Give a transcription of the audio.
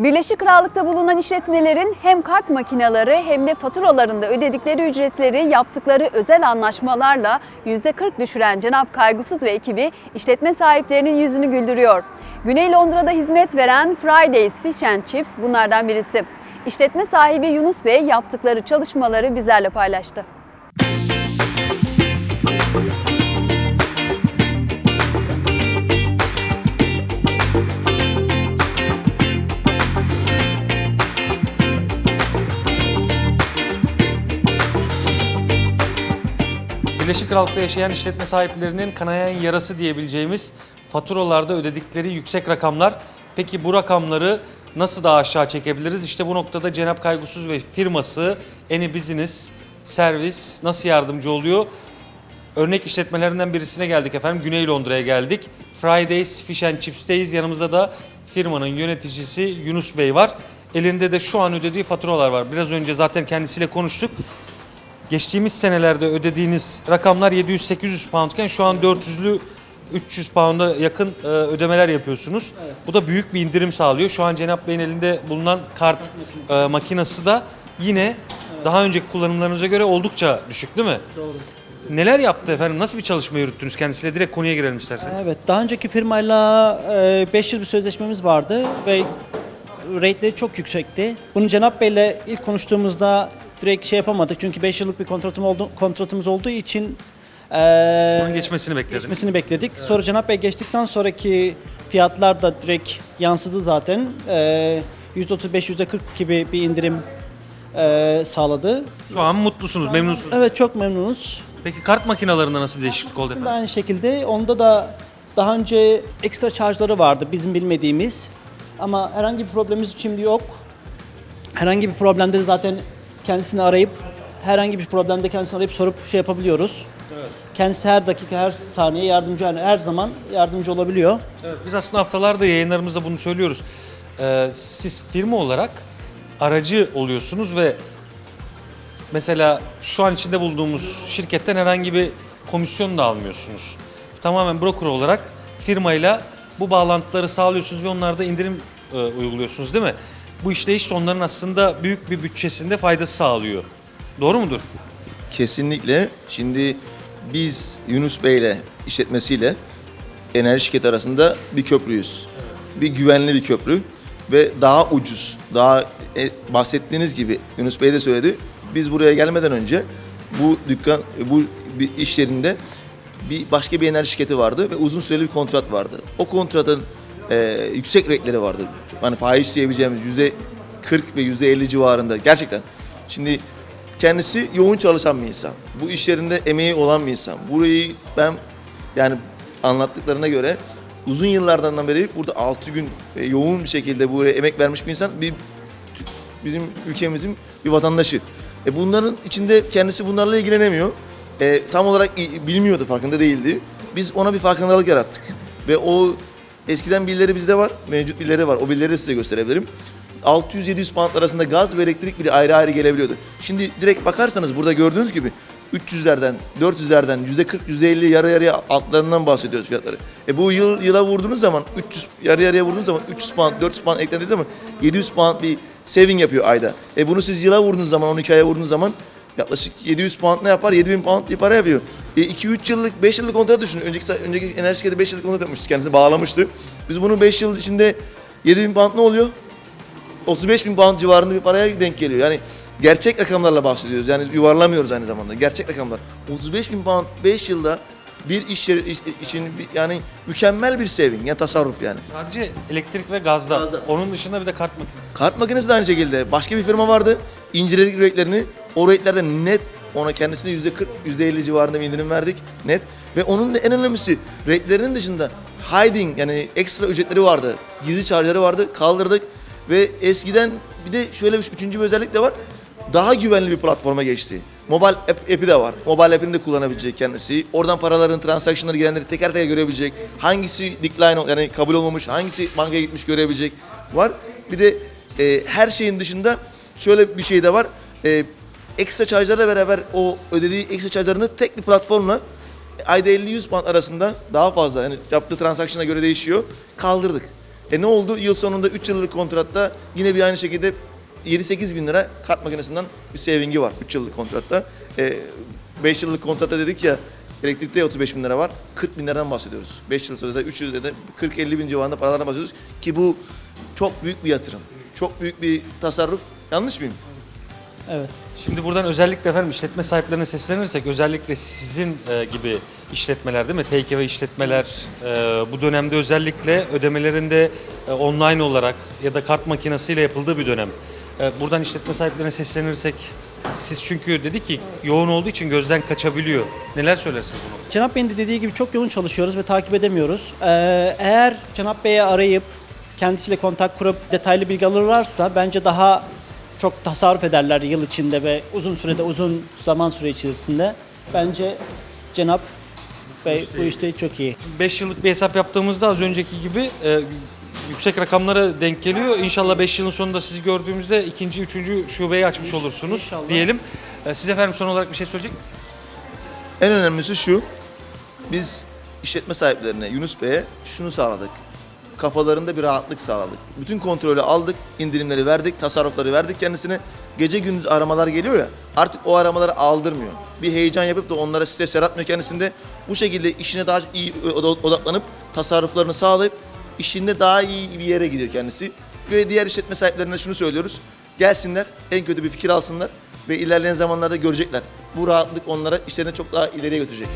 Birleşik Krallık'ta bulunan işletmelerin hem kart makineleri hem de faturalarında ödedikleri ücretleri yaptıkları özel anlaşmalarla %40 düşüren Cenap Kaygısız ve ekibi işletme sahiplerinin yüzünü güldürüyor. Güney Londra'da hizmet veren Fridays Fish and Chips bunlardan birisi. İşletme sahibi Yunus Bey yaptıkları çalışmaları bizlerle paylaştı. Birleşik Krallık'ta yaşayan işletme sahiplerinin kanayan yarası diyebileceğimiz faturalarda ödedikleri yüksek rakamlar. Peki bu rakamları nasıl daha aşağı çekebiliriz? İşte bu noktada Cenap Kaygusuz ve firması Any Business Servis nasıl yardımcı oluyor? Örnek işletmelerinden birisine geldik efendim. Güney Londra'ya geldik. Fridays Fish and Chips'teyiz. Yanımızda da firmanın yöneticisi Yunus Bey var. Elinde de şu an ödediği faturalar var. Biraz önce zaten kendisiyle konuştuk. Geçtiğimiz senelerde ödediğiniz rakamlar 700-800 poundken şu an 400'lü 300 pound'a yakın e, ödemeler yapıyorsunuz. Bu da büyük bir indirim sağlıyor. Şu an Cenap Bey'in elinde bulunan kart e, makinesi de yine daha önceki kullanımlarınıza göre oldukça düşük değil mi? Doğru. Neler yaptı efendim? Nasıl bir çalışma yürüttünüz kendisiyle? Direkt konuya girelim isterseniz. Evet, daha önceki firmayla 5 yıl bir sözleşmemiz vardı ve rate'leri çok yüksekti. Bunu Cenap Bey'le ilk konuştuğumuzda direkt şey yapamadık çünkü 5 yıllık bir kontratım oldu, kontratımız olduğu için Bunun geçmesini bekledim. geçmesini bekledik. Sonra Cenap Bey geçtikten sonraki fiyatlar da direkt yansıdı zaten. Eee %35-%40 gibi bir indirim eee, sağladı. Şu an mutlusunuz, memnunsunuz. Evet çok memnunuz. Peki kart makinalarında nasıl bir değişiklik oldu efendim? aynı şekilde onda da daha önce ekstra charge'ları vardı bizim bilmediğimiz. Ama herhangi bir problemimiz şimdi yok. Herhangi bir problemde de zaten kendisini arayıp herhangi bir problemde kendisini arayıp sorup şey yapabiliyoruz. Kendisi her dakika, her saniye yardımcı, yani her zaman yardımcı olabiliyor. Evet, biz aslında haftalarda yayınlarımızda bunu söylüyoruz. Ee, siz firma olarak aracı oluyorsunuz ve mesela şu an içinde bulunduğumuz şirketten herhangi bir komisyon da almıyorsunuz. Tamamen broker olarak firmayla bu bağlantıları sağlıyorsunuz ve onlarda indirim e, uyguluyorsunuz değil mi? Bu işleyiş de onların aslında büyük bir bütçesinde faydası sağlıyor. Doğru mudur? Kesinlikle. Şimdi biz Yunus Bey'le işletmesiyle enerji şirketi arasında bir köprüyüz. Bir güvenli bir köprü ve daha ucuz, daha e, bahsettiğiniz gibi Yunus Bey de söyledi. Biz buraya gelmeden önce bu dükkan, bu bir iş yerinde bir başka bir enerji şirketi vardı ve uzun süreli bir kontrat vardı. O kontratın e, yüksek rate'leri vardı. Hani faiz diyebileceğimiz yüzde 40 ve yüzde 50 civarında gerçekten. Şimdi kendisi yoğun çalışan bir insan. Bu iş yerinde emeği olan bir insan. Burayı ben yani anlattıklarına göre uzun yıllardan beri burada 6 gün e, yoğun bir şekilde buraya emek vermiş bir insan. Bir bizim ülkemizin bir vatandaşı. E bunların içinde kendisi bunlarla ilgilenemiyor. E, tam olarak bilmiyordu, farkında değildi. Biz ona bir farkındalık yarattık. Ve o eskiden birileri bizde var, mevcut birileri var. O birileri de size gösterebilirim. 600-700 pound arasında gaz ve elektrik bile ayrı ayrı gelebiliyordu. Şimdi direkt bakarsanız burada gördüğünüz gibi 300'lerden, 400'lerden, %40, %50 yarı yarıya altlarından bahsediyoruz fiyatları. E bu yıl yıla vurduğunuz zaman 300 yarı yarıya vurduğunuz zaman 300 pound, 400 pound eklediğiniz zaman 700 pound bir saving yapıyor ayda. E bunu siz yıla vurduğunuz zaman, 12 aya vurduğunuz zaman yaklaşık 700 pound ne yapar? 7000 pound bir para yapıyor. E 2-3 yıllık, 5 yıllık kontrat düşünün. Önceki, önceki enerji şirketi 5 yıllık kontrat yapmıştı. Kendisi bağlamıştı. Biz bunu 5 yıl içinde 7000 pound ne oluyor? 35 bin pound civarında bir paraya denk geliyor. Yani gerçek rakamlarla bahsediyoruz. Yani yuvarlamıyoruz aynı zamanda. Gerçek rakamlar. 35 bin pound 5 yılda bir iş yeri iş- için bir- yani mükemmel bir saving. Yani tasarruf yani. Sadece elektrik ve gazda. Gazda. Onun dışında bir de kart makinesi. Kart makinesi de aynı şekilde. Başka bir firma vardı. İnceledik rate'lerini. O rate'lerden net ona kendisine yüzde 40, yüzde 50 civarında bir indirim verdik. Net. Ve onun da en önemlisi rate'lerinin dışında hiding yani ekstra ücretleri vardı. Gizli charge'ları vardı. Kaldırdık. Ve eskiden bir de şöyle bir üçüncü bir özellik de var. Daha güvenli bir platforma geçti. Mobile app, app'i de var. Mobile app'ini de kullanabilecek kendisi. Oradan paraların, transaction'ları girenleri teker teker görebilecek. Hangisi decline yani kabul olmamış, hangisi bankaya gitmiş görebilecek var. Bir de e, her şeyin dışında şöyle bir şey de var. E, ekstra charge'larla beraber o ödediği ekstra charge'larını tek bir platformla ayda 50-100 pound arasında daha fazla yani yaptığı transaction'a göre değişiyor. Kaldırdık. E ne oldu? Yıl sonunda 3 yıllık kontratta yine bir aynı şekilde 7-8 bin lira kart makinesinden bir savingi var 3 yıllık kontratta. E, 5 yıllık kontratta dedik ya elektrikte 35 bin lira var. 40 bin liradan bahsediyoruz. 5 yıl sürede 3 yılda da 40-50 bin civarında paralardan bahsediyoruz. Ki bu çok büyük bir yatırım. Çok büyük bir tasarruf. Yanlış mıyım? Evet. Şimdi buradan özellikle efendim işletme sahiplerine seslenirsek özellikle sizin e, gibi işletmeler değil mi? Take away işletmeler e, bu dönemde özellikle ödemelerinde e, online olarak ya da kart makinesiyle yapıldığı bir dönem. E, buradan işletme sahiplerine seslenirsek siz çünkü dedi ki yoğun olduğu için gözden kaçabiliyor. Neler söylersiniz bunu? Cenap Bey'in de dediği gibi çok yoğun çalışıyoruz ve takip edemiyoruz. Ee, eğer Cenap Bey'i arayıp kendisiyle kontak kurup detaylı bilgi alırlarsa bence daha çok tasarruf ederler yıl içinde ve uzun sürede uzun zaman süre içerisinde. Bence Cenap Bey bu işte çok iyi. 5 yıllık bir hesap yaptığımızda az önceki gibi e, yüksek rakamlara denk geliyor. İnşallah 5 yılın sonunda sizi gördüğümüzde ikinci, üçüncü şubeyi açmış olursunuz İnşallah. diyelim. E, siz efendim son olarak bir şey söyleyecek misiniz? En önemlisi şu. Biz işletme sahiplerine, Yunus Bey'e şunu sağladık. Kafalarında bir rahatlık sağladık. Bütün kontrolü aldık, indirimleri verdik, tasarrufları verdik kendisine. Gece gündüz aramalar geliyor ya, artık o aramaları aldırmıyor. Bir heyecan yapıp da onlara stres yaratmıyor kendisinde. Bu şekilde işine daha iyi odaklanıp tasarruflarını sağlayıp işinde daha iyi bir yere gidiyor kendisi. Ve diğer işletme sahiplerine şunu söylüyoruz. Gelsinler, en kötü bir fikir alsınlar ve ilerleyen zamanlarda görecekler. Bu rahatlık onlara işlerini çok daha ileriye götürecek.